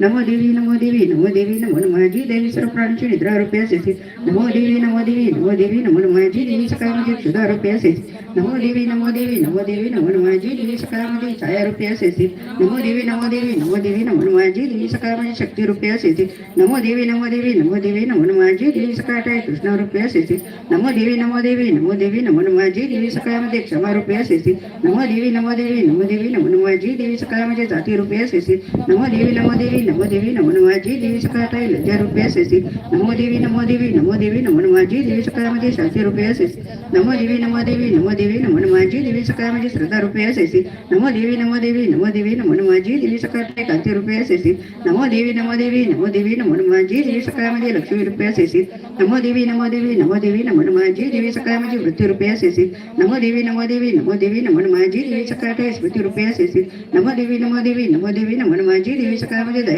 नमो देवी नमो देवी नमो देवी नमो नमः जी देवी सर्व प्राणीची निद्रा रूपे असेल नमो देवी नमो देवी नमो देवी नमो नमः जी देवी सकाळमध्ये क्षुधा रूपे असेल नमो देवी नमो देवी नमो देवी नमो नमः जी देवी सकाळमध्ये छाया रूपे असेल नमो देवी नमो देवी नमो देवी नमो नमः जी देवी सकाळमध्ये शक्ती रूपे असेल नमो देवी नमो देवी नमो देवी नमो नमः जी देवी सकाळमध्ये कृष्ण रूपे असेल नमो देवी नमो देवी नमो देवी नमो नमः जी देवी सकाळमध्ये क्षमा रूपे असेल नमो देवी नमो देवी नमो देवी नमो नमः जी देवी सकाळमध्ये जाती रूपे असेल नमो देवी नमो देवी नमो देवी नमो नमः जी देवी सकाळ लज्जा रूपे असेल नमो देवी नमो देवी नमो देवी नमो नमः जी देवी सकाळमध्ये शांती रूपे असेल नमो देवी नमो देवी नमो देवी नमो नमः जी देवी सकाळमध्ये श्रद्धा रूपे असेल नमो देवी नमो देवी नमो देवी नमो नमः जी देवी सकाळ कांती रूपे असेल नमो देवी नमो देवी नमो देवी नमो नमः जी देवी सकाळमध्ये लक्ष्मी रूपे असेल नमो देवी नमो देवी नमो देवी नमो नमः जी देवी सकाळमध्ये वृत्ती रूपे असेल नमो देवी नमो देवी नमो देवी नमो नमः जी देवी सकाळ स्मृती रूपे असेल नमो देवी नमो देवी नमो देवी नमो नमः जी देवी सकाळमध्ये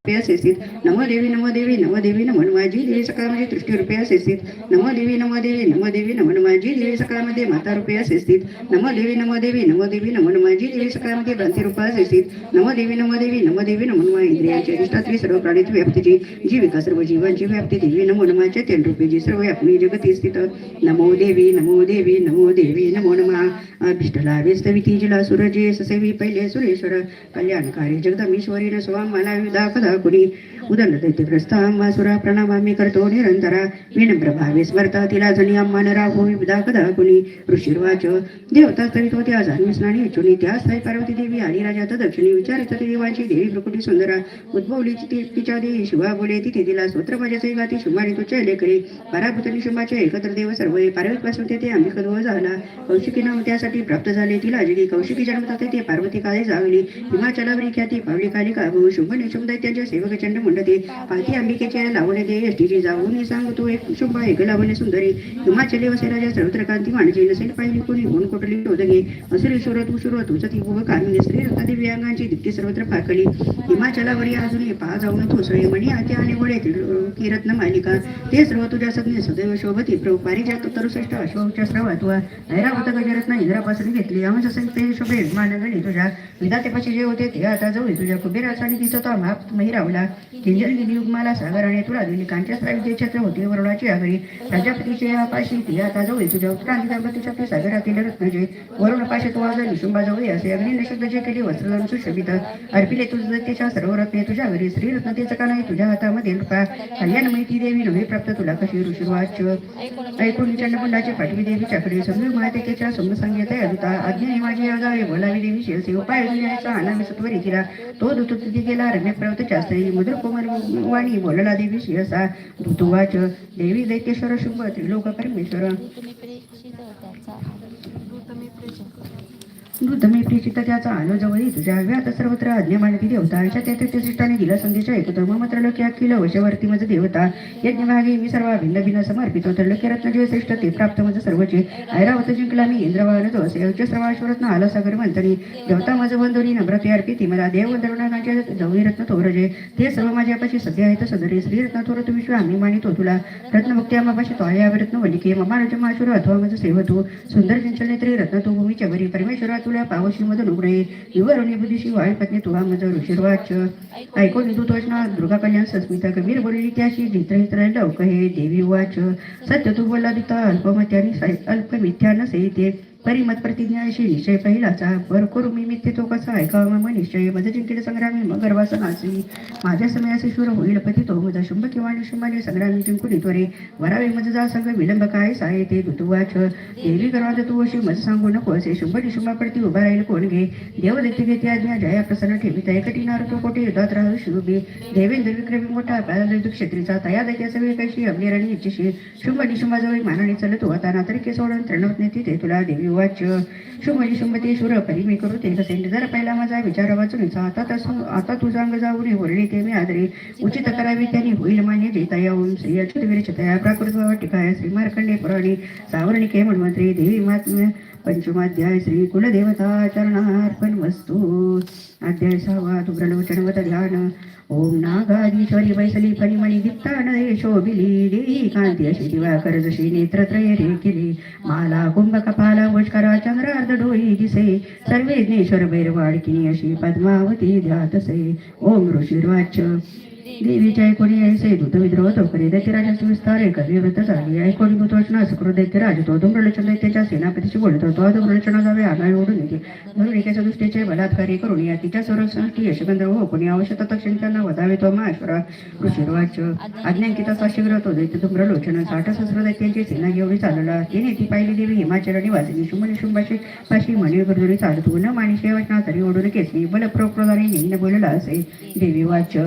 दया रूपे नमो देवी नमो देवी नम देवी नमन माझी देवी सकाळमध्ये दृष्टी रूपे असेल नमो देवी नम देवी नम देवी नमन माझी देवी सकाळमध्ये माता रूपे असेल नमो देवी नमो देवी नमो देवी नमन माझी देवी सकाळमध्ये भ्रांती रूप असेल देवी नम देवी नम देवी नमन मा इंद्रियांची अधिष्ठात्री सर्व प्राणीची व्याप्तीची जीविका सर्व जीवांची व्याप्ती देवी नमो नमाच्या तेल रूपे सर्व व्यापणी जगती स्थित नमो देवी नमो देवी नमो देवी नमो नमा अभिष्टला व्यस्तविती जिला सुरजे ससेवी पहिले सुरेश्वर कल्याणकारी जगदमीश्वरी न स्वाम मला विदा कदा कुणी उदंड दैत्यग्रस्त आंबासुरा प्रणामामी करतो निरंतरा। विनम्र भावे स्मरता तिला जणी आम्हा नरा होई विदा कदा कुणी ऋषीर्वाच देवता स्तवित आज स्नानी चुनी त्या स्थायी पार्वती देवी आणि राजा दक्षिणी विचारित ती देवांची देवी प्रकृती सुंदरा। उद्भवली तिच्या देवी शिवा बोले तिथे तिला स्तोत्र माझ्याचे गाती शुंभाने तुझ्या लेकरे पराभूत निशुंभाचे एकत्र देव सर्व पार्वतीपासून तेथे अंबिकद्व झाला। कौशिकी नाम त्यासाठी प्राप्त झाले तिला जिली कौशिकी जन्मतात ते पार्वती काळे जावली हिमाचलावरी ख्याती पावली कालिका भू शुभ निशुभ दैत्यांचे सेवक चंड मंडते पाती अंबिकेच्या लावणे दे यष्टीची जाऊन सांगतो एक शुंभ एक लावणे सुंदरी हिमाचले वसे राजा सर्वत्र कांती वाणजी नसेल पाहिली कोणी गुण कोटली शोधगे असेल सुर तू सुर तुझ ती भोग कामिनी श्री रत्नादेवी अंगांची दिप्ती सर्वत्र फाकली. हिमाचलावरी अजूनही पहा जाऊन ठोसळे म्हणी आते आणि वडे की रत्न मालिका. ते सर्व तुझ्या सज्ञ सदैव शोभती प्रभू. पारिजात तरुश्रेष्ठ अशोकच्या श्रवात व. ऐरावत गजरत्न इंद्रापासून घेतली आमच ते शोभे मानगणी तुझ्या. विधातेपाशी जे होते ते आता जाऊ तुझ्या कुबेराचा आणि तिथं तो माप महिरावला किंजल गेली युगमाला सागराने तुला दिली कांचस्त्राविद्ये छत्र होते वरुणाची आगरी प्रजापतीचे आपाशी ती आता जवळ तुझ्या उत्क्रांतीच्या ते सागरातील रत्नजे वरुण पाशे तो आज निशुंबा जवळ असे अग्नी निशुद्ध जे केले वस्त्रदान सुशोभित. अर्पिले तुझं त्याच्या सर्व रत्ने तुझ्या घरी. श्री रत्नतेचं का नाही तुझ्या हातामध्ये रुपा. कल्याण माहिती देवी नव्हे प्राप्त तुला कशी ऋषीवाच ऐकून चंडपुंडाचे पाठवी देवी चाकडे समजून मातेच्या समज सांगित अदुता. आज्ञा माझी आगावे बोलावी देवी. शिरसे उपाय दुनियाचा अनामी सत्वरी केला. तो दुतुती गेला. रम्य प्रवत शास्त्री मधुर वाणी बोलला देवी शिरसा ऋतुवाच देवी दैत्येश्वर शुभ त्रिलोक परमेश्वर नृतमे प्रिचित त्याचा आलो जवळी तुझ्या व्यात सर्वत्र आज्ञा मानती देवता. अशा त्या दिला संदेश ऐकतो मम त्रलोक्या किल वशवर्ती मज देवता. यज्ञ मी सर्व भिन्न भिन्न समर्पितो. त्रलोक्य रत्न जे श्रेष्ठ ते प्राप्त मज सर्वचे. ऐरावत जिंकला मी इंद्रवाहन तो असे उच्च श्रवाश्वरत्न आला सागर मंथनी. देवता माझ बंधुरी नम्रते अर्पिती मला देव दरुणाच्या जवळी रत्न थोरजे. ते सर्व माझ्यापाशी सध्या आहेत सदरे. श्री रत्न थोर तू विश्व आम्ही मानितो तुला. रत्नमुक्ती आम्हापाशी तो आहे रत्न वलिके ममाराज माशुर अथवा माझं सेवतो. सुंदर चंचल नेत्री रत्न तू भूमीच्या वरी. परमेश्वरा तुला पावशी मध उघडे विवरणी बुद्धीशी वाय पत्नी तुला मज ऋषिर्वाच. ऐकून निधू तोषणा दुर्गा कल्याण सस्मिता कबीर बोलली त्याशी जित्र हित्र लवक हे देवी वाच. सत्य तू बोला दिता अल्पमत्यानी अल्प मिथ्या नसे ते परिमत प्रतिज्ञाशी निश्चय पहिलाचा. वर करू मी मिथ्य तो कसा ऐकावा मग निश्चय. मज जिंकिले संग्रामी मग गर्वासनासी माझ्या समयाचे शूर होईल पती तो मजा शुंभ किंवा निशुंभाने संग्रामी जिंकुनी त्वरे वरावे मज जा संग विलंब काय साय ते दुतुवाच देवी गर्वात तू अशी मज सांगू नको असे. शुंभ निशुंभा प्रती उभा राहील कोण घे देव देते घेते आज्ञा. जया प्रसन्न ठेवी तय कठीणार तो कोठे? युद्धात राहू शुभे. देवेंद्र विक्रमी मोठा पायालृत क्षेत्रीचा. तया दैत्या वेळ कैशी. अग्निरणी इच्छिशी शुंभ निशुंभाजवळ मानाने चलतो. आता नातरिके सोडून त्रणवत नेते तुला देवी वाच शुंभनी शुंभते सुर परी मी करू ते कसे जर पहिला माझा विचार वाचून आता तसं आता तुझा अंग जाऊ नये वरणी ते मी आदरे. उचित करावी त्यांनी होईल मान्य जेता येऊन श्री अच्युत विरचितया प्राकृत टिकाय श्री मार्कंडे पुराणी. सावरणिके मन्वंतरी देवी मात पंचमाध्याय श्री कुलदेवता चरणार्पण वस्तू अध्याय सहावा तुग्रलोचनवत ध्यान ओम नागाधीश्वरी वैसली फणिमणि दीप्तानये शोभिली देवी कांती अशी दिवाकर जशी नेत्रत्रय रेखिली। माला कुंभ कपाला पुष्करा चंद्रार्ध डोळी दिसे। सर्वेज्ञेश्वर भैरवाडकिनी अशी पद्मावती ध्यातसे। ओम ऋषिर्वाच्य देवीच्या ऐकोणी ऐसे दूत विद्रोह तो करी दैत्यराजाचे विस्तार कवी व्रत झाली ऐकोणी भूतवचना सुकृत दैत्यराज तो धुम्रलोचन दैत्याच्या सेनापतीशी बोलतो तो धुम्रलोचना जावे आगाय ओढून येते म्हणून एकाच्या दृष्टीचे बलात्कारी करून या तिच्या संरक्षणासाठी यशगंध हो कोणी आवश्यक तक्षण त्यांना वधावे तो माश्वरा ऋषिर्वाच आज्ञांकिता शीघ्र तो दैत्य धुम्रलोचन साठ सहस्र दैत्यांची सेना घेऊन चालला तिने ती पाहिली देवी हिमाचल निवासिनी शुंभनी शुंभाशी पाशी मणी गर्जुरी चालत न माणिशे वचना. तरी ओढून केसनी बल प्रोक्रोदारी नेईन बोलला असे देवी वाच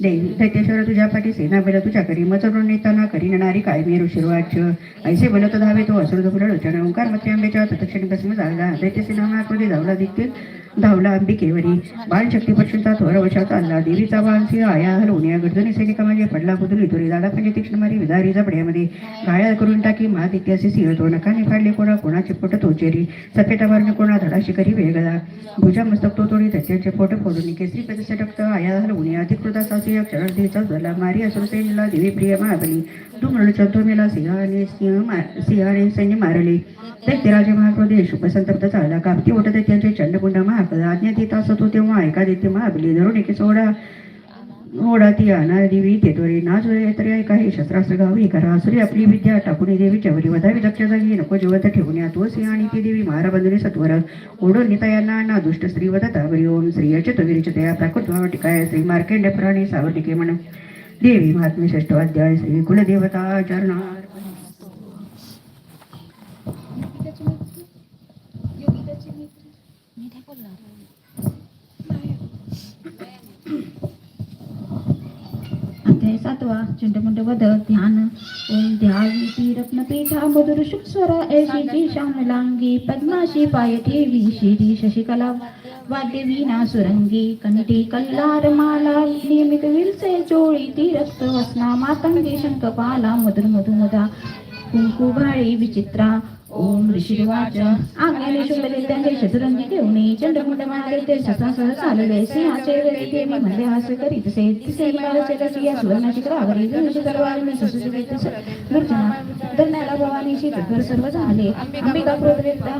देवी दैत्येश्वर तुझ्या पाठी सेना बल तुझ्या करी मचरून नेताना करी नणारी काय मी ऋषिर्वाच. ऐसे बनत धावे तो असुर लोचन ओंकार मत्य आंबेच्या तत्क्षणी भस्म झाला. दैत्यसेना सेना जाऊला धावला दिसतील धावला अंबिकेवरी. बाणशक्ती पक्षीचा थोर वशात आणला देवीचा बाण सिंह आया हलवून या सैनिक म्हणजे पडला. कुदुली तुरी दादा म्हणजे तीक्ष्ण मारी विदारी जबड्यामध्ये घायाळ करून टाकी महादित्याचे सिंह तो नकाने फाडले कोणा कोणाचे पोट तोचेरी सफेटावरने कोणा धडा करी वेगळा. भुजा मस्तक तो तोडी त्याचे पोट फोडून केसरी पदस्य टक्त आया हलवून अधिकृता सासी क्षरधीचा झाला. मारी असुरसेनीला देवी प्रिय महाबली. डुमरळ चतुर्मेला सिंहाने सिंह सिंहाने सैन्य मारले. दैत्यराजे महाक्रोधे शुभसंतप्त झाला. कापती ओटत त्याचे चंडपुंड महा आज्ञा देत असतो तेव्हा ऐका देते महाबली धरून एके सोडा ओढा ती आणा देवी तेतोरी नाच तरी ऐका हे शस्त्रास्त्र गावी करा. असुरी आपली विद्या टाकून देवीच्या वरी वधावी दक्ष जागी नको जिवंत ठेवून या तो सिंह आणि ती देवी मारा सत्वर ओढून निता यांना ना दुष्ट स्त्री वदता हरी ओम श्री अचित विरिचतया प्राकृत टिकाय श्री मार्केंड प्राणी सावर्णिके म्हण देवी महात्म्य श्रेष्ठ अध्याय श्री कुलदेवता चरणार अध्याय सातवा ध्यान. ओम ध्यावी ती रत्नपीठा मधुर ऐशी श्यामलांगी पद्माशी पाय ठेवी शिरी शशिकला वाद्यवीणा सुरंगी कंठी कल्लार माला नियमित विलसे चोळी ती रक्त वसना मातंगी शंखपाला मधुर मधुमधा कुंकुभाळी विचित्रा ओम ऋषिवाच आज्ञाने शुभले त्यांचे शतरंगी घेऊन चंडमुंड मागे ते शस्त्रासह चालले. सिंहाचे वेळी मी मध्ये हास करीत से तिसे बाळाचे रची या सुवर्णाची करावरी धनुष्य तलवार मी सुसुजित गर्जना दरण्याला भवानीशी तत्पर सर्व झाले. अंबिका क्रोध व्यक्ता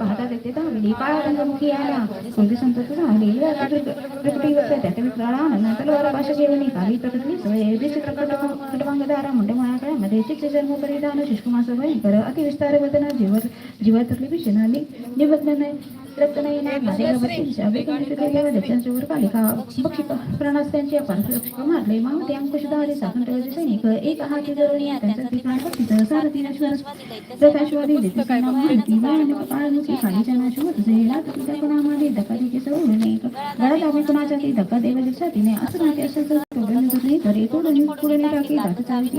पाहता व्यक्ती धावली काळा रंगमुखी आला कोणते संतत झाले. तलवार काली प्रकटली सवय विचित्र खटवांगदारा मंडमाळा काळामध्ये जन्म परिधान भयंकर अतिविस्तार वदना मारले मावते अंकुशधारी साखंडवाचे सैनिक एक हाती धरून त्यांचा ती प्राणभक्तीचं सारथी नश्वर प्रकाशवादी माहिती कोणाच्या ती धक्का देवाच्या छातीने. असं नाही असं तर पुढे टाकी दात चालती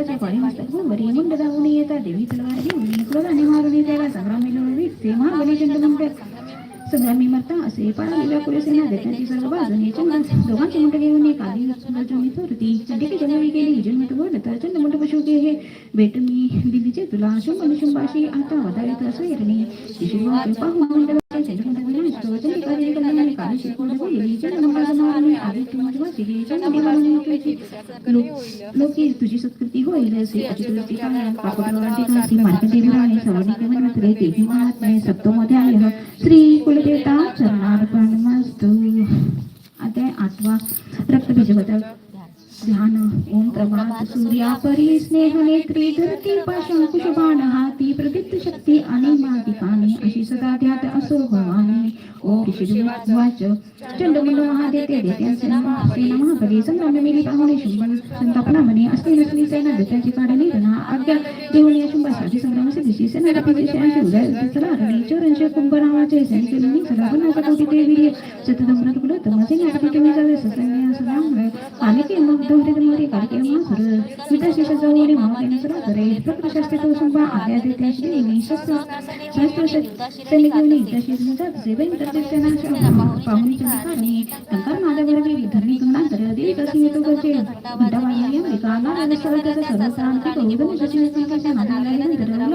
चंडाचे पाणी मस्तक भंवरी हो, मुंड धावून येतात देवी तलवार घेऊन क्रोधाने मारून त्याला संग्राम मिळवून विकते महाबली चंड म्हणतात संग्रामी मरता असे पाळलेल्या व्याकुळ सेना सर्व बाजूने चंद दोघांचे मुंड घेऊन एक आधी थोरती चंडिके जवळी गेली विजय मुठ तर चंड मुंड पशु हे. भेट मी दिल्लीचे तुला शुंभ शुंभाशी आता वधारित असं पाहू विनाश तो चंडिका देवी आधी तू तुझी लोकी तुझी सत्कृती होईल असे अचितवृत्ती काळ्या कापडवाटी देवी महात्मे श्री कुलदेवता चरणार्पण मस्तु आता आठवा रक्तबीजवत ध्यान ओम प्रभात सूर्या परी स्नेह नेत्री धरती पाशा कुशबाण हाती प्रदीप्त शक्ती आणि मातिकाने अशी सदा ध्यात असो भवानी। ओम श्री महादेते देत्यांचे पाहुणे शुंभन म्हणे नसली सेना आज्ञा शुंभासाठी सेना उदय कुंभ नावाचे सैनिक लिंगी सदा कुल तमाचे नाटकी तुम्ही जावे ससन्या मग दोहरे मोरे सरा करे प्रकृशास्ते तो आज्ञा देते श्री सेवेन तर पाहुणी माझ्या बरोबर धरणी गंगा कर देवी येतो गचे घंटाबाई अमेरिका नारायण सर्वताचा सर्व क्रांती कौदन नादाला नंतर उला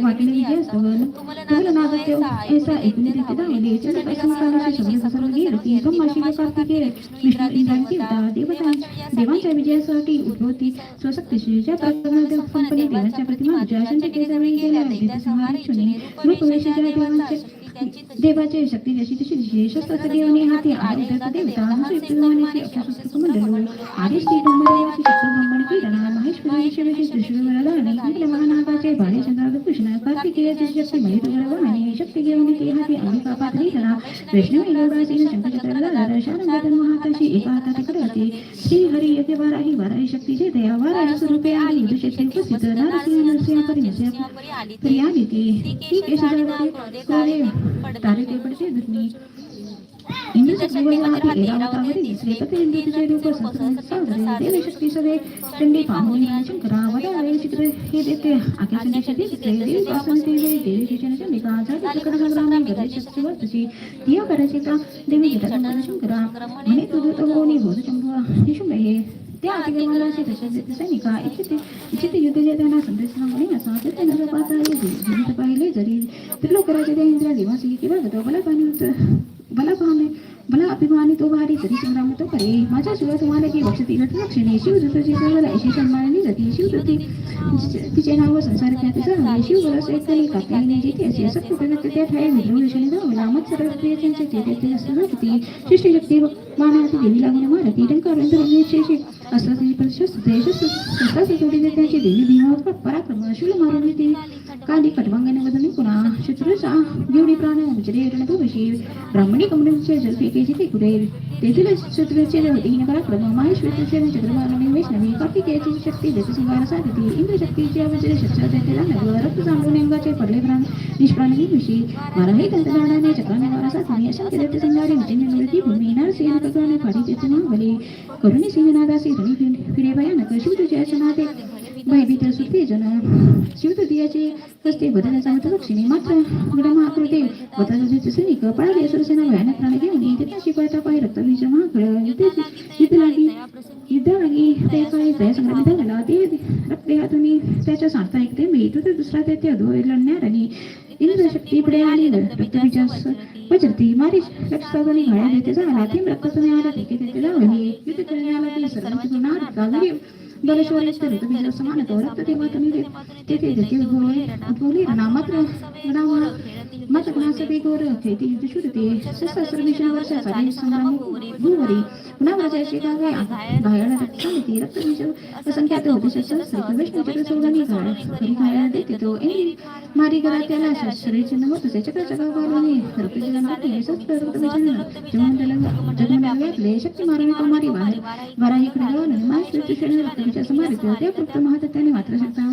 वाटले विजय स्तवन तुला नादत्य ऐसा एकूण रीती दावली चंद्रकाशी कालाशी शब्द सर्व गिर की ब्रह्माशी कार्तिके विष्णू इंद्रांची उदा देवता देवांच्या विजयासाठी उद्भवती स्वशक्तीशी ज्या प्रकरणात संपली देवांच्या प्रतिमा ज्या चंद्रिकेचा वेळी गेल्या विविध समावेशने रूपवेशीच्या देवांचे देवाचे शक्ती जशी तशी दिशे शस्त्राचे देवाने हाती आदित्याचा देवता हसुप्रमाणेची अपशस्त्र मंडळ आदी श्री ब्रह्मदेवाची शस्त्र ब्रह्मण क्रीडना महेश्वरी शिवेची दृश्यवराला आणि आपल्या महानागाचे बाळे चंद्राद कृष्ण कार्तिकेयाची शक्ती मलित आणि शक्ती घेऊन ते हाती अंबिका पात्री वैष्णव वैष्णवी गौडासी शंकरचक्राला शारंगतन महाताशी एका हातात करते श्री हरी येथे वाराही वाराही शक्तीचे दया वाराही स्वरूपे आली दुषेचे उपस्थित नारसिंह नरसिंह परिणस्य प्रिया ती ती केशजावते तारके पडते धरणी इंद्रशक्ती वैवाहाती एरावतावरी श्रीपती इंद्रचे रूप संस्कृत सावरे देवशक्ती सवे. चंडी पाहुणी शंकरा वदावे चित्र हे देते. आकाशाची दिसते देवी पासून ते वेळी देवी शिक्षण चंडिका जाती प्रकट संग्रामी गदे शक्ती वर्तशी का देवी इच्छित युद्ध संदेश असा पाहिले जरी त्रिलोकराचे त्या इंद्रा दिवासी किंवा गतो पाणी बला पाहणे मला अभिमानी तो भारी तरी संग्राम तो करे माझ्या शिवाय तुम्हाला की बक्षती घट लक्षणे शिवदत्ताची सेवेला ऐशी सन्मानाने शिव शिवदत्ती तिचे नाव संसार ख्याती झाले एक कली कात्याने जिथे असे त्या ठाई ते शक्ती देवी लागून मारती टंकार शेषे अस्त्राची प्रशस्त्र शस्त्राची जोडीने त्यांची देवी भीमा पराक्रम शूल मारून ती काली कटवांगाने वदने पुन्हा शत्रूचा जेवढी प्राण विजरे रणभूषी ब्राह्मणी कमलेचे जलपिकेची ते कुरेल तेथील शत्रूचे तीन पराक्रम माहेश्वरचे चंद्रमाने वैष्णवी कार्तिकेयाची शक्ती देते सिंगार साधती इंद्रशक्तीची वज्रे शस्त्र देते नगर रक्त जांभून अंगाचे पडले प्राण निष्प्राणी विषयी मराही तंत्रज्ञानाने चक्राने वारा अशा अशंख्य देते सिंगारी विजय मिळती भूमी नरसिंह कगाने पाडी देते महाबली करुणी सिंहनादासी धनी फिरे भयानक शिवतुच्या नाते भयभीत सुरते जन शिवतृतीयाचे हस्ते बदलाचा मत दक्षिणे मात्र गडमहाकृते बदलाचे सैनिक पळाले सुरसेना भयानक प्राण घेऊन येते पळता पाय रक्तबीज महाकळ युद्ध लागी युद्ध लागी ते काय त्या संग्रामी झाला ते रक्ते हातून त्याच्या सांगता ऐकते मी तो तर दुसरा ते ते अधो लढणार आणि इंद्रशक्ती पुढे आली रक्तबीजास वजरती मारी लक्षातून घाया देते झाला ते रक्तातून आला ते तेथे लावली युद्ध करण्याला ते सर्वांची नार कावली रक्त तेव्हा तुम्ही तेथे उद्भवले नावा मात्र कुणासाठी शुद्धते सहस्र वीस वर्षाचा संग्राम भूवरी पुन्हा गावे घायाला रक्तामिती रक्तबीज असंख्यात होते सहस्र वैष्णवच्या सोडानी घाळ खरी घायाला देते तो एनी मारी गला त्याला शस्त्रेचे नव्हतं त्याच्या चक्र घालून रक्तबीजाला मारले शस्त्र रक्तबीजाला जगमंडला जगमंडला व्यापले शक्ती मारणे कुमारी बाहेर बारा इकडे जाऊन मास रक्तबीजाला समारित त्या फक्त महादत्ताने मात्र शकता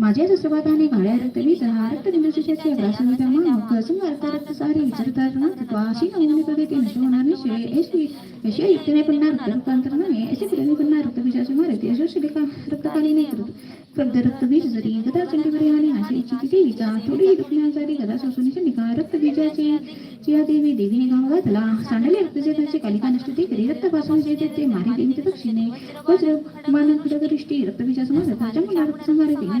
माझ्या सुस्रवाताने गाड्या रक्तबीज हा रक्तबिंदुशाची अग्रासनिता मग संगारता रक्त सारे विचारता तो अशी नमुने कधी ते नष्ट होणार नाही. ऐशी ऐशी युक्तीने पुन्हा रक्त रूपांतर नाही ऐसे प्रेमी पुन्हा रक्तबीजाचे मारते रक्तकाली नाही करत प्रब्ध रक्तबीज जरी गदा चंडीवरी आणि अशी इच्छिती विचार थोडी दुखण्यासाठी गदा सोसुनीचे निकाय रक्तबीजाचे चिया देवी देवीने गाव घातला सांडले रक्तजेताचे कालिका नष्ट ते करी. रक्तपासून जे ते ते मारी देवीच्या दक्षिणे. वज्र मानक दृष्टी त्याच्या मारता जमुना रक्तसंहार देवी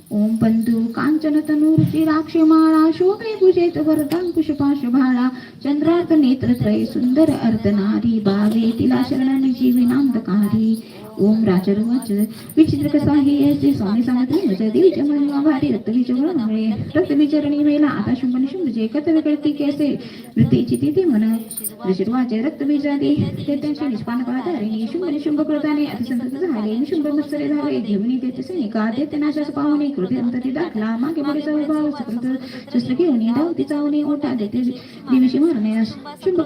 ओम पंतु कांचन तनु राक्षमाळा शोभे भुजेत वरदांकुश भाळा चंद्रार्क नेत्रत्रय सुंदर अर्धनारी बावे तिला शरणाने जीविनांतकारी ओम राजरुवाच विचित्र कसा हे जे स्वामी सांगत मज देवीच्या महिमा भारी रक्तबीज वळमुळे रक्तबीचरणी वेला आता शुंभ निशुंभ जे कथव कळती केसे? वृत्तीची तिथे मन ऋषिर्वाचे रक्तबीजादी ते त्यांचे निष्पान पाधारिणी शुंभ निशुंभ कृताने अतिसंत झाले निशुंभ मत्सरे झाले घेऊन देते सैनिका ते नाशास पाहुणे कृती अंतरी दाखला मागे पुढे भाव सुकृत शस्त्र घेऊन धावती चावणे ओटा देते दिवशी मारणे शुंभ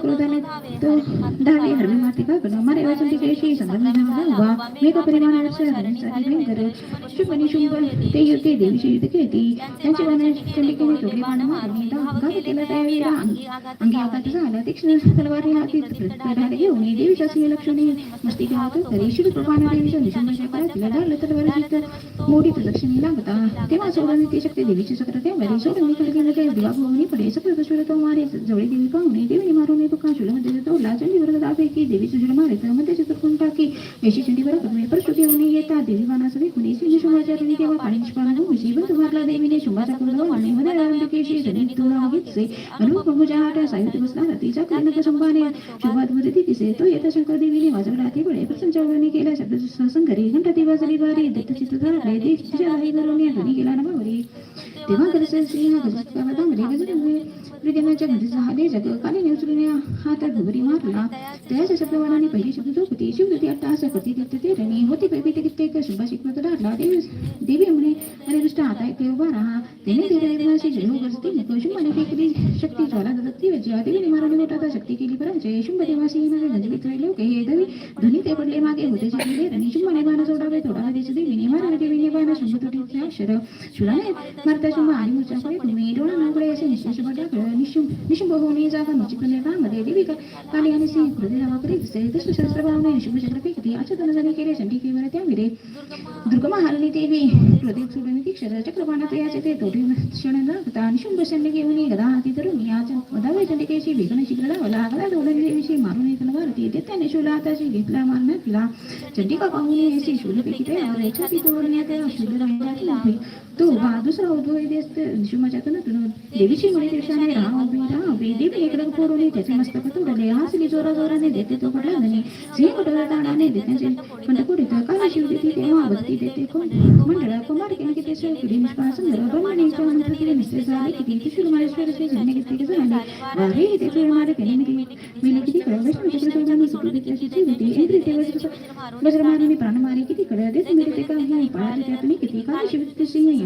धावे हरवी माती काकडं मारे वाचन तिकेशी संगम उभा मेघ परिमाणावर शहरांसाठी भयंकर शुभ निशुंभ ते युते देवीची युद्ध खेळती त्यांची वन चंडिकेने चोरली बाण मारून गावी तिला त्यावेळी अंगी आघात झाला तीक्ष्ण तलवारी हाती प्रधाने घेऊन देवीच्या सिंह लक्ष्मी। मस्ती गावात घरी शिवप्रमाण देवीच्या निशुंभाच्या काळात तिला डाल तलवारी मोडीत लक्ष्मी लागता तेव्हा सोडून ती शक्ती देवीची चक्र त्यामध्ये सोडून खडके मध्ये दिवा भोवनी पडे सगळं सुर तो मारे जवळी देवी पाहुणे देवीने मारून बका मध्ये तोडला चंडीवर दाबे की देवी सुजड मारे तर मध्ये चतुर्कोण टाकी. यशी चंडीवर कमी परशु घेऊन येता देवी मानास विकुणी सिंह शुभाच्या देवा पाणी निष्पान भूमिशी बंधू मारला देवीने शुभाचा कुंड आणि मध्ये केशी जनी तुला घेतसे. अनुप प्रभूच्या आठ सायुध बसला तिच्या कर्णक संभाने. शुभात तिसे तो येता शंकर देवीने वाजवला ती बळे प्रसंचावरणी केला शब्द संघरी घंटा ती वाजली बारी दत्त चित्त धरले देश तिच्या आई करून ध्वनी गेला नमावरी. तेव्हा गरज सिंह गजत कावदामध्ये गजत हृदयाच्या प्रियमाच्या झाले जग कालीने उचलून हातात घुबरी मारला. त्याच्या शब्दवाणाने पहिली शब्द झोपती शिवदती अट्टा असं करती देत ते रणी होती पैपी ते कित्येक शुभा शिकवत डाळला देवी देवी म्हणे अरे दुष्ट आता ते उभा राहा. त्याने देवाशी जय हो गजती नको फेकली. शक्ती ज्वाला दत्ती वज्या देवीने मारवली मोठा शक्ती केली पराजय. शुंभ देवाशी येणारे राहिले लोक हे देवी धनी ते पडले मागे होते शिकले रणी शुंभाने बाण सोडावे थोडा देश देवीने. मारले देवीने बाण शुंभ तुटीचे अक्षर. शुराने मारता शुंभ आणि मुचा पुढे तुम्ही डोळा नागडे असे निश्चित शुभ निशुंभ निशुंभ होणे जागा निश्चित मध्ये देवी काली आणि सिंह हृदय नावा करीत असे दश शास्त्र भावने शुभ चक्र फेकती आचतन झाले केले चंडिकेवर त्या विरे दुर्गमहारणी देवी हृदय सोडून ती क्षर चक्रपाणात याचे ते तोटे क्षण लागता निशुंभ सैन्य घेऊन गदा हाती धरून या मधावे चंडिकेशी वेगन शिकला लावला गदा दोडन देवीशी मारून येताना भारती त्याने शुला हाताशी घेतला मारण्यातला चंडिका पाहून येशी शूलपैकी तयार छाती तोडण्यात शूल राहिला तो बा दुसरा उद्भव देत निशुंभाच्या तनतून देवीची म्हणे दिवसाने राहा उभी राहा उभी देवी इकडे फोडून त्याचे मस्तक तोडले हसली जोरा जोराने देते तो पडला नाही। सिंह कुठला दाणाने देत्याचे पण कुठे काय शिव देते तेव्हा भक्ती देते कोण मंडळ कुमार केले की ते शिवपुरी निष्पा सुंदर ब्रह्मणीच्या मंत्र केले निश्चय झाले किती किशोर मारेश्वर श्री जन्म किती झाले वारे ते फिर मारे केले किती मिले किती कळ वैष्णव चक्र चौदानी सुटू घेतल्याची ची होती इंद्रिय ते वज्र वज्र मारणे प्राण मारे किती कळ देत मिळते काही पाळाले त्यातून किती। काय शिव सिंह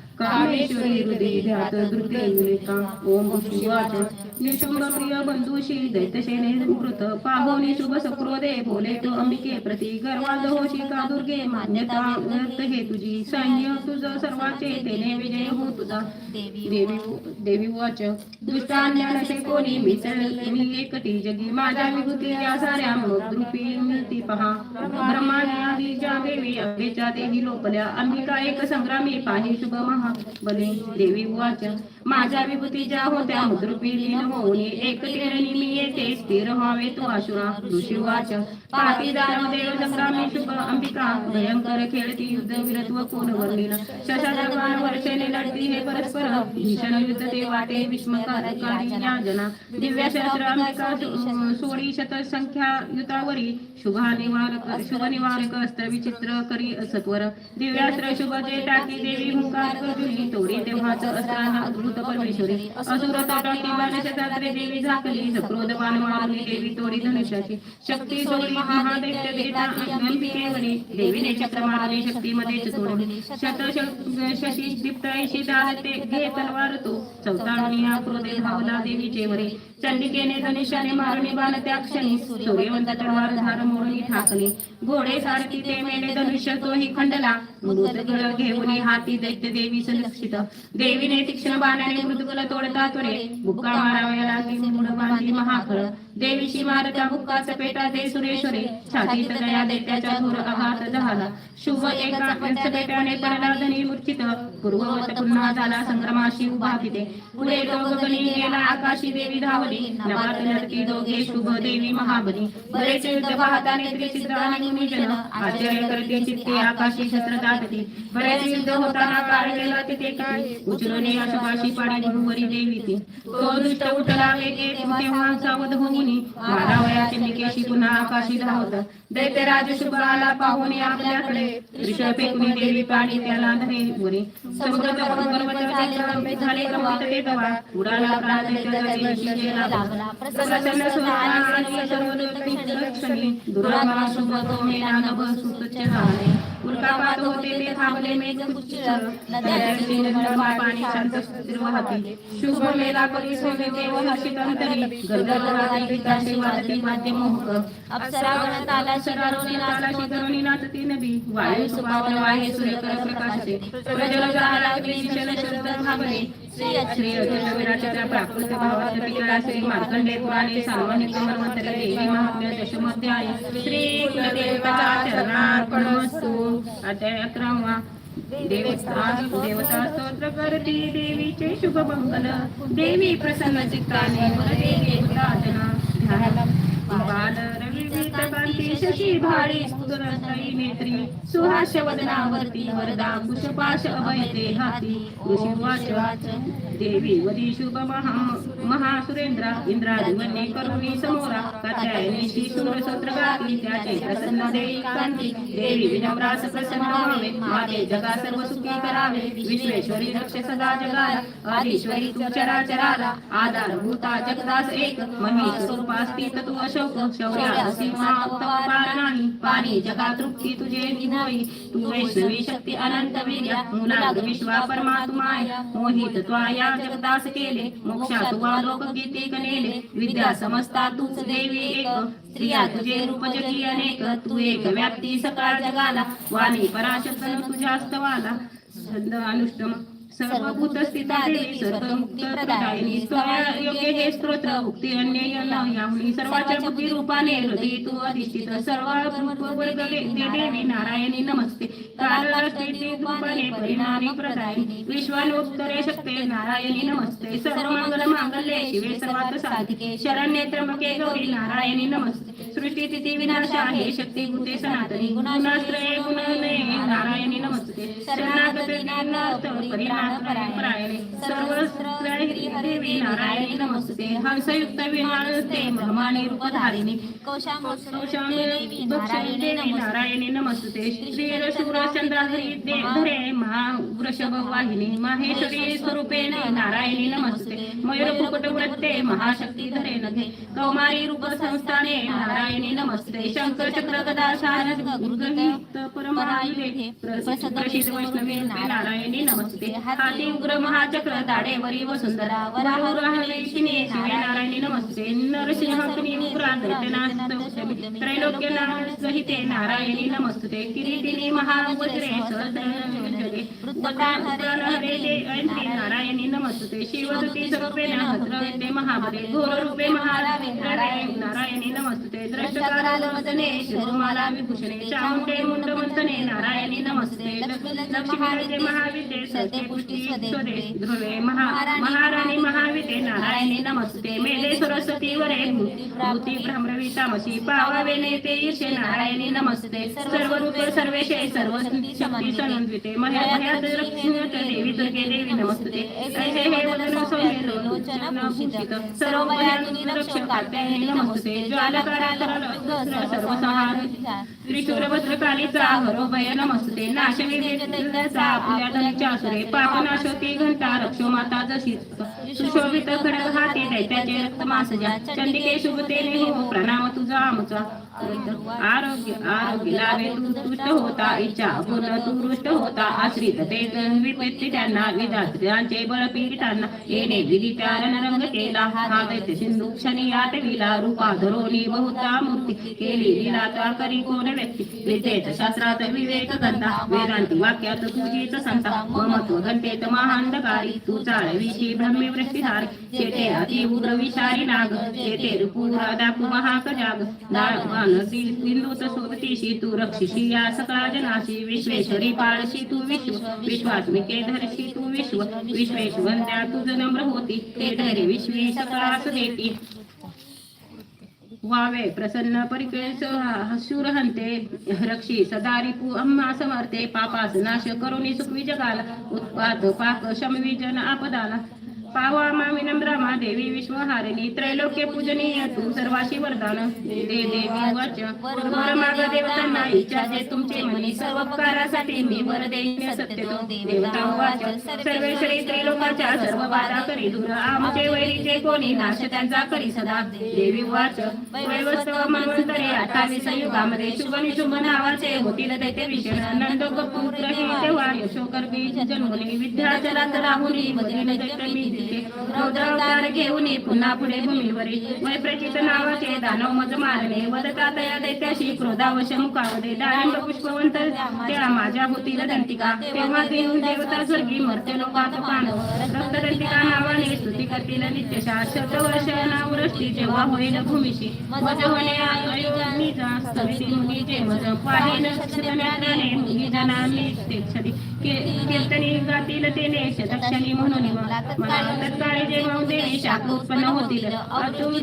कामेश्वरी हृदय ध्यात ओम प्रिय बंधुशी शुभ बोले तो अंबिके प्रति गर्वाद दुर्गे मान्यता हे तुझी सैन्य तुझ सर्वाचे तेने विजय हो तुझा। देवी देवी वाच दुष्टान्यानसे कोणी मिसळ मी एकटी जगी माझ्या विभूती या साऱ्या द्रुपी मिळती पहा। ब्रह्माने देवी अभेच्या देवी लोपल्या अंबिका एक संग्रामी पाही शुभ महा बले देवी वाच. माझ्या विभूती ज्या होत्या मुद्रुपी लीन होऊन एक तेरणी मी येते स्थिर व्हावे तू आशुरा ऋषी वाच. पापी दानव देव संग्रामी शुभ अंबिका भयंकर खेळती युद्ध विरत्व कोण वर्णिल शशाजगवान वर्षेने लढती हे परस्पर भीषण युद्ध ते वाटे विष्मकारकारी या दिव्य शस्त्र अंबिका सोळी शत संख्या युतावरी. शुभा निवारक शुभ निवारक अस्त्र विचित्र करी असत्वर दिव्यास्त्र शुभ जे टाकी देवी हुंकार करजुली तोडी तेव्हाच असताना अद्भुत परमेश्वरी. असुर तटाकी बाणशतात्रे देवी झाकली सक्रोध बाण मारली देवी तोडी धनुष्याची. शक्ती सोडी महादैत्य देता अंबिकेवरी देवीने चक्र मारले शक्तीमध्ये तोडले शत शशी दीप्त ऐशी दालते घे तलवार तो. चौताळणी हा क्रोधे धावला देवीचे वरे चंडिकेने धनुष्याने मारणी बाण त्या क्षणी सूर्यवंत तलवार धार मोडली ठाकली घोडे सारथी ते मेले धनुष्य तोही खंडला. मृत घेऊन हाती दैत्य देवी सुरक्षित देवीने तीक्ष्ण बाणाने मृतगल तोडता त्वरे बुक्का माराव्या लागी मुड बांधली महाकळ देवीशी मारता बुक्काचा पेटा दे सुरेश्वरे. छातीत गया दैत्याच्या धूर आघात झाला. शुभ एका पेटाने पडला धनी मूर्छित. पूर्ववत पुन्हा झाला संग्रमाशी उभा तिथे. पुढे दोघगणी गेला आकाशी देवी धावली. नवात लढती दोघे शुभ देवी महाबली. बरेच युद्ध पाहताने त्रिचित्र आणि मुनिजन आश्चर्य करते चित्ते आकाशी शस्त्र दाटते. बरेच युद्ध होताना काळ गेला तिथे काय उचलणे अशुभाशी पाणी गुरुवरी देवी ती. तो दुष्ट उठला वेगे तेव्हा सावध होऊन मारावयाचे निकेशी पुन्हा आकाशी धावत. दैत्य राज शुभ पाहून आपल्याकडे. ऋषभ फेकून देवी पाणी त्याला धरे. वरी समुद्र झाले गंभीर उडाला प्राण लागला प्रसन्न सुहाना आणि सर्व लक्षणी दुरामा शुभ तो मेला नभ सुतच झाले उल्कापात होते ते थांबले मेघ पाणी शांत स्थिर वाहते शुभ मेला परी सोने देव हर्षित अंतरी गरगर राती गीताशी मोहक. अप्सरा गण ताला शिरारोनी तालाशी तरुणी नाचती नदी. वायू सुपावन वाहे सूर्यकर प्रकाशे. प्रज्वल जाळा विशल शब्द भागले. श्री अजयवीराच्या प्राकृत भावात पिकला श्री मार्कंडे पुराणे सार्वनिक मर्मंतरी देवी महात्म्य श्री कुलदेवता अध्याय अकरावा देवता देवता स्तोत्र करती देवीचे शुभ मंगल देवी प्रसन्न चित्ताने वरदे बाल कांती शशी भारी स्फुरंतई नेत्री सुहास्य वदनावरती वरदा कुशपाश अभयते हाती ऋषिवाच देवी वदी शुभ महा महासुरेंद्र इंद्रादिवन्ने करुणी समोरा कात्यायनी श्री सुंदर स्तोत्र गाती त्याचे प्रसन्न देवी कांती. देवी विनम्रास प्रसन्न व्हावे माते जगा सर्व सुखी करावे विश्वेश्वरी रक्ष सदा जगाला आदिश्वरी तू चराचराला आधार भूता जगदास एक महेश स्वरूपास्ती तू अशोक शौर्या सीमा पाणी जगात तृप्ती तुझे निधावी। तू वैष्णवी शक्ती अनंत वीर्या मुलाग विश्वा परमात्माय मोहित त्वाया जगदास केले मोक्षा तुवा लोक गीते गणेले विद्या समजता तूच देवी एक। स्त्रिया तुझे रूप जगी अनेक। तू एक व्याप्ती सकाळ जगाला। वाणी पराशक्तन तुझ्या स्तवाला छंद अनुष्टम सर्वभूत स्थिता देवी सर्वमुक्त प्रदायिनी स्तोत्र योग्य हे स्तोत्र उक्ती अन्यय न यामुनी सर्वाच्या बुद्धी रूपाने हृदय तू अधिष्ठित सर्व रूप वर्ग ते देवी नारायणी नमस्ते. रूपाने परिणामी प्रदायिनी विश्वानोत्तरे शक्ते नारायणी नमस्ते. सर्व मंगल मांगल्ये शिवे सर्वात साधिके शरण्ये त्र्यंबके गौरी नारायणी नमस्ते. सृष्टी तिथे विनाश आहे शक्ती गुते सनातनी गुणाश्रये गुणने नारायणी नमस्ते शरणागत ज्ञानार्थ परिणाम परायणे नारायणी नमस्ते हंसयुक्त विमानते ब्रह्माणी रूपधारिणी। कौशाम्य नारायणी नमस्ते श्रीर शूर चंद्रहरी धरे महा वृषभ वाहिनी माहेश्वरी स्वरूपेणे नारायणी नमस्ते मयूर मुकुट वृत्ते महाशक्ती धरे नघे कौमारी रूप संस्थाने नारायण नारायणी नमस्ते. शंकर चक्र गदा शारद गुरुगीत परमायुधे प्रसिद्ध वैष्णवी नारायणी नमस्ते. हाती उग्र महाचक्र दाडेवरी वसुंधरा वराह शिने शिवे नारायणी नमस्ते. नरसिंहकनी उग्रा दैत्यनाथ त्रैलोक्यनाथ सहिते नारायणी नमस्ते. किरीटिनी महावज्रे सदे नारायणी नमस्ते. शिवदती स्वरूपेण महाबले. घोर रूपे महारावे नारायणी नमस्ते. वदने शिरोमाला चामुंडे नारायणी नमस्ते. लक्ष्मी पुष्टी स्वदे ध्रुवे महाराणी नारायणी नमस्ते. मेले सरस्वती वरे भूती पावावे नेते ईर्षे नारायणी नमस्ते. सर्व रूप सर्वेशे सर्व शक्ती देवी दुर्गे देवी नमस्ते. ऐसे हे वदन सौम्य लोचन भूषित सर्व नमस्ते. सर्वसंहार त्रिशूर नमस्ते. नाशवी आपल्या घंटा रक्षो माता जशी. सुशोभित खडग हाती दैत्याचे रक्त मासजा. चंडिके शुभतेने हो प्रणाम तुझा आमचा. आरोग्य आरोग्य लाभे तू तुष्ट होता इच्छा पूर्ण तू रुष्ट होता. आश्रित ते विपत्ती त्यांना विधात्र्यांचे बळ पीडितांना येणे विधी नरंग केला हा दैत्य सिंधू क्षणी यात विला रूपा धरोनी बहुता मूर्ती केली लीला त्या करी कोण व्यक्ती? विद्येत शास्त्रात विवेक गंधा वेदांती वाक्यात तुझीच संता ममत्व घंटेत महांधकारी तू चाळविशी ब्रह्मी वृष्टीधारी चेते अति उग्र विषारी नाग चेते पुरा दाखू महाक जाग दाळ दान बिंदूत सोबतीशी तू रक्षिशी या सकळा जनाशी विश्वेश्वरी पाळशी तू विश्व विश्वात्मिके धरशी तू विश्व विश्वेश्वंद्या तुझ नम्र होती ते धरे विश्वी सकळास देती वावे प्रसन्न परिकेश हसूर हंते रक्षी सदारी पू अम्मा समर्थे पापास नाश करुणी सुखवी जगाला उत्पात पाक शमवी जन आपदाला पावा नम्रमा देवी विश्वहारिणी त्रैलोक्य पूजनीय तू सर्वाशी वरदान. दे देवी वच. वर माग देवतांना इच्छा दे तुमचे मनी सर्व उपकारासाठी मी वर देईन सत्य तो. देवता वाच. सर्वेश्वरी त्रैलोकाच्या सर्व बाधा करी दूर. आमचे वैरीचे कोणी नाश त्यांचा करी सदा. देवी वाच. वैवस्तव मनवंतरे अठ्ठावीस युगामध्ये शुभ निशुभ नावाचे होतील तेथे विषय नंद पुत्र तेव्हा यशोकर बीज जन्मली विद्याचलात राहुनी बदलीन दैत्य दिले रौद्रावतार घेऊन पुन्हा पुढे भूमीवरी. वैप्रचित नावाचे दानव मज मारणे वदता तया दैत्याशी क्रोधावश मुखावदे डाळिंब पुष्पवंत त्या माझ्या भूतीला दंतिका. तेव्हा देऊन देवता स्वर्गी मर्त्य लोकात पाणव रक्तदंतिका नावाने स्तुती करतील नित्यशा शतवर्ष नावृष्टी जेव्हा होईल भूमीशी. मज होणे अयोनिजा स्तविती मुनीचे मज पाहिन क्षतज्ञाने मुनी जनांनी ते क्षती कीर्तनी गातील तेने शतक्षणी म्हणून मला तत्काळी जेव्हा देवी शाख उत्पन्न होतील. अतुल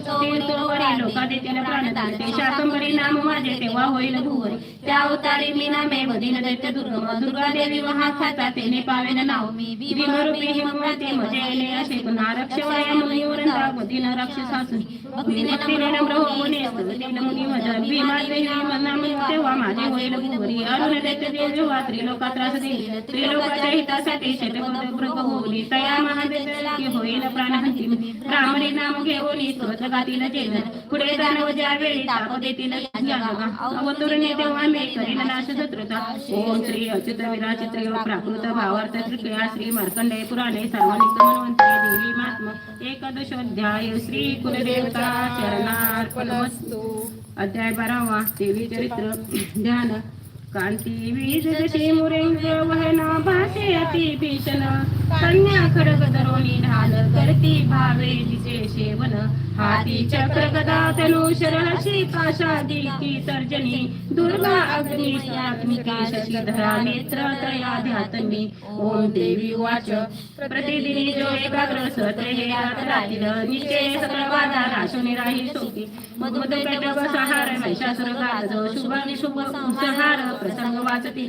लोका देतील प्राणदान ते शाकंबरी नाम माझे तेव्हा होईल भुवरी त्या अवतारी मी नामे वदीन दैत्य दुर्गम. दुर्गा देवी महाखाता तेने पावेन नाव. मी भीमरूपी हिमवती मजे येणे असे. पुन्हा रक्षवया मुनिवरंता वदीन राक्षसासून भक्तीने नम्र होऊने स्तवतील मुनी मजन भीमा देवी नाम तेव्हा माझे होईल भुवरी अरुण दैत्य देवी वा त्रिलोका त्रास देईल. त्रिलोकाच्या हितासाठी शतपद प्रभ होली तया महादेवी होईल प्राणहंती रामरे नाम घेऊन स्तोत्र गातील चेतन पुढे जाणव ज्या वेळी ताप देतील अवतुरणे तेव्हा मी करीन नाश शत्रुता ओम श्री अच्युत विराचित प्राकृत भावार्थ त्रिक्रिया श्री मार्कंडेय पुराणे सर्वानिक मनवंतरे देवी महात्मा एकादशोध्याय श्री कुलदेवता चरणार्पणमस्तु. अध्याय बारावा देवी चरित्र ध्यान. कांती वीज जशी मुरेंग वहना भाषे अति भीषण. कन्या खडग धरोणी ढाल करती भावे तिचे सेवन हाती चक्र गदा धनुषर हशी पाशादी की तर्जनी. दुर्गा अग्नी आत्मिके शशीधरा नेत्र तया ध्यातमी. ओम देवी वाच प्रतिदिनी जो एकाग्र सत्रे हे रातील निचे सकळ वादा राशुनी राही सोकी मधुमध कटक सहार महिषासुर गाज शुभ निशुभ संहार प्रसंग वाचतील.